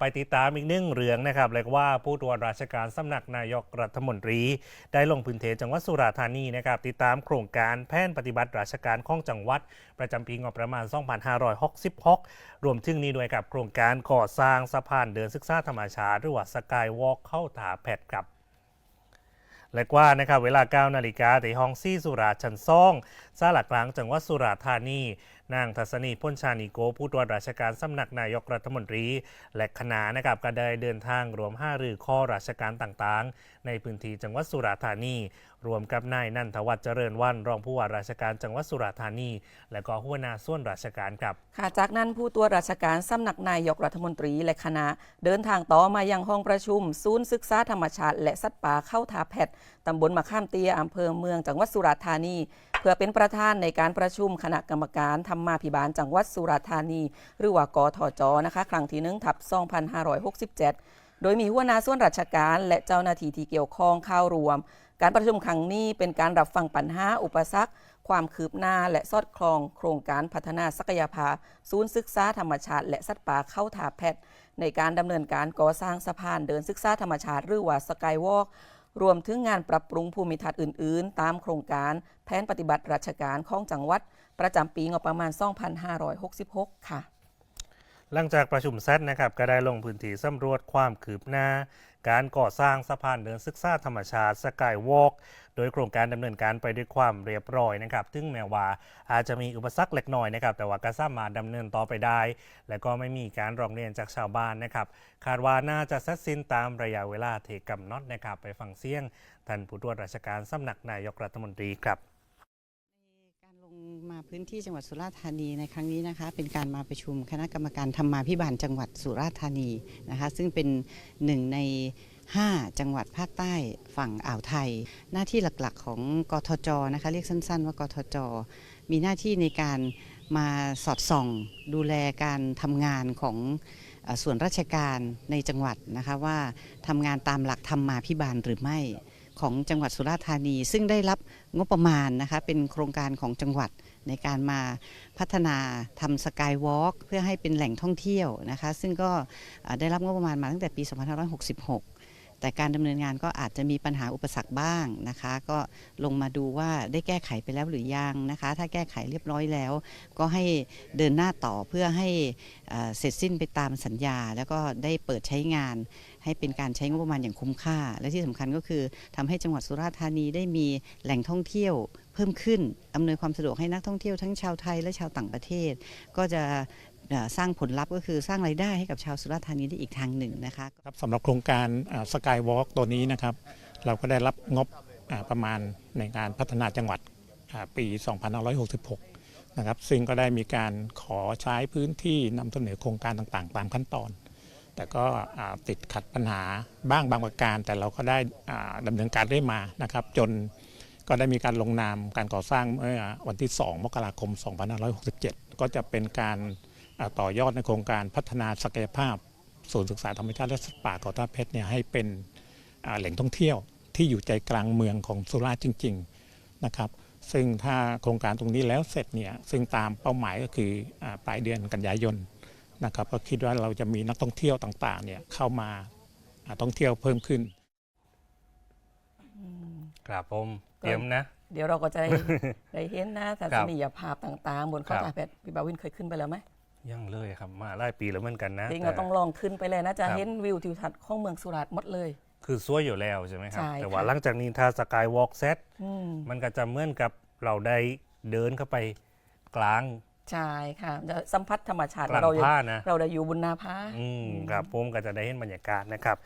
ไปติดตามอีกหนึ่งเรื่องนะครับเรียกว่าผู้ตรวจราชการสำนักนายกรัฐมนตรี ได้ลงพื้นที่จังหวัดสุราษฎร์ธานีนะครับติดตามโครงการแผนปฏิบัติราชการของจังหวัด ประจำปีงบประมาณ 2566 รวมถึงนี้ด้วยกับโครงการก่อสร้างสะพานเดินศึกษาธรรมชาติหรือว่าสกายวอล์กเข้าถาแพทครับและว่านะครับเวลา 9 นาฬิกาที่ห้องซี่สุราชันซ่อง ซาหลักกลางจังหวัดสุราษฎร์ธานี นางทัศนีพ้นชานิโกผู้ตรวจราชการสำนักนายกรัฐมนตรี และคณะนะครับก็ได้เดินทางรวมห้ารือข้อราชการต่างๆ ในพื้นที่จังหวัดสุราษฎร์ธานี รวมกับนายนันทวัฒน์เจริญวันรองผู้ว่าราชการจังหวัดสุราษฎร์ธานี และก็หัวหน้าส่วนราชการครับค่ะจากนั้นผู้ตรวจราชการสำนักนายกรัฐมนตรีและคณะ เดินทางต่อมายังห้องประชุม ศูนย์ศึกษาธรรมชาติ และสัตว์ป่าเข้าทาแพทย์ตำบลมะข้ามเตียอำเภอเมืองจังหวัดสุราษฎร์ธานี เพื่อเป็นประธานในการประชุมคณะกรรมการธรรมาภิบาลจังหวัดสุราษฎร์ธานี หรือว่ากทจนะคะครั้งที่หนึ่งทับ2567 โดยมีหัวหน้าส่วนราชการ และเจ้าหน้าที่ที่เกี่ยวข้องเข้ารวม การประชุมครั้งนี้เป็นการรับฟังปัญหาอุปสรรคความคืบหน้าและสอดคล้องโครงการพัฒนาศักยภาพศูนย์ศึกษาธรรมชาติ และสัตว์ป่าเข้าถาแพทย์ในการดำเนินการก่อสร้างสะพานเดินศึกษาธรรมชาติหรือว่าสกายวอล์ก รวมถึงงานปรับปรุงภูมิทัศน์อื่น ๆ ตามโครงการแผนปฏิบัติราชการของจังหวัด ประจำปีงบประมาณ 2566 ค่ะ หลังจากประชุมเซตนะครับก็ได้ลงพื้นที่สำรวจความคืบหน้า การก่อสร้างสะพานเดินศึกษาธรรมชาติสกายวอล์กโดยโครงการดำเนินการไปด้วยความเรียบร้อยนะครับถึงแม้ว่าอาจจะมีอุปสรรคเล็กน้อยนะครับ แต่ว่าก็สามารถดำเนินต่อไปได้ และก็ไม่มีการร้องเรียนจากชาวบ้านนะครับ คาดว่าน่าจะเสร็จสิ้นตามระยะเวลาที่กำหนดนะครับ ไปฟังเสียงท่านผู้ตรวจราชการสำนักนายกรัฐมนตรีครับ พื้นที่จังหวัดสุราษฎร์ธานีในครั้งนี้นะคะ เป็นการมาประชุมคณะกรรมการธรรมาภิบาลจังหวัดสุราษฎร์ธานีนะคะ ซึ่งเป็นหนึ่งใน 5 จังหวัดภาคใต้ฝั่งอ่าวไทย หน้าที่หลักๆของกทจนะคะ เรียกสั้น ๆ ว่ากทจ มีหน้าที่ในการมาสอดส่อง ดูแลการทำงานของส่วนราชการในจังหวัดนะคะว่าทำงานตามหลักธรรมาภิบาลหรือไม่ ของจังหวัดสุราษฎร์ธานี ซึ่งได้รับงบประมาณนะคะเป็นโครงการของจังหวัดในการมาพัฒนาทำสกายวอล์กเพื่อให้เป็นแหล่งท่องเที่ยวนะคะซึ่งก็ได้รับงบประมาณมาตั้งแต่ปี 2566 แต่การดำเนินงานก็อาจจะมีปัญหาอุปสรรคบ้างนะคะ ก็ลงมาดูว่าได้แก้ไขไปแล้วหรือยังนะคะ ถ้าแก้ไขเรียบร้อยแล้ว ก็ให้เดินหน้าต่อเพื่อให้เสร็จสิ้นไปตามสัญญา แล้วก็ได้เปิดใช้งาน ให้เป็นการใช้งบประมาณอย่างคุ้มค่า และที่สำคัญก็คือทำให้จังหวัดสุราษฎร์ธานีได้มีแหล่งท่องเที่ยวเพิ่มขึ้น อำนวยความสะดวกให้นักท่องเที่ยวทั้งชาวไทยและชาวต่างประเทศ ก็จะสร้างผลลัพธ์ก็คือสร้างรายได้ให้กับชาวสุราษฎร์ธานีได้อีกทางหนึ่งนะคะครับสำหรับโครงการสกายวอล์กตัวนี้นะครับ เราก็ได้รับงบประมาณในการพัฒนาจังหวัดปี 2566 นะครับ ซึ่งก็ได้มีการขอใช้พื้นที่นำเสนอโครงการต่างๆ ตามขั้นตอน แต่ก็ติดขัดปัญหาบ้างบางประการ แต่เราก็ได้อ่าดำเนินการได้มานะครับ จนก็ได้มีการลงนามการก่อสร้างเมื่อวันที่ 2 มกราคม 2567 ก็จะเป็นการต่อยอดในโครงการพัฒนาศักยภาพศูนย์ศึกษาธรรมชาติและสัตว์ป่าเกาะท่าเพชรเนี่ยให้เป็นแหล่งท่องเที่ยวที่อยู่ใจกลางเมืองของสุราษฎร์จริง ๆนะครับ ซึ่งถ้าโครงการตรงนี้แล้วเสร็จเนี่ยซึ่งตามเป้าหมายก็คืออปลายเดือนกันยายน นะครับก็คิดว่าเราจะมีนักท่องเที่ยวต่างๆเนี่ยเข้ามาอ่าท่องเที่ยวเพิ่มขึ้นครับผมเตรียมนะ เดี๋ยวเราก็จะได้ได้เห็นหน้าทัศนียภาพต่างๆ บนเข้าครับถาแพทย์พี่บาวินเคยขึ้นไปแล้วไหมยังเลยครับมาหลายปีแล้วเหมือนกันนะจริงแต่เราต้องลองขึ้นไปเลยนะจะครับเห็นวิวทิวทัศน์ของเมืองสุราษฎร์หมดเลย คือสวยอยู่แล้วใช่ไหมครับใช่แต่ว่าค่ะหลังจากนี้ถ้าสกายวอล์กเซตอืมมันก็จะเหมือนกับเราได้เดินเข้าไปกลาง ใช่ค่ะจะสัมผัสธรรมชาติกลางเราอยู่ผ้านะ เราได้อยู่บนนาผาอืมครับผมก็จะได้เห็นบรรยากาศนะครับ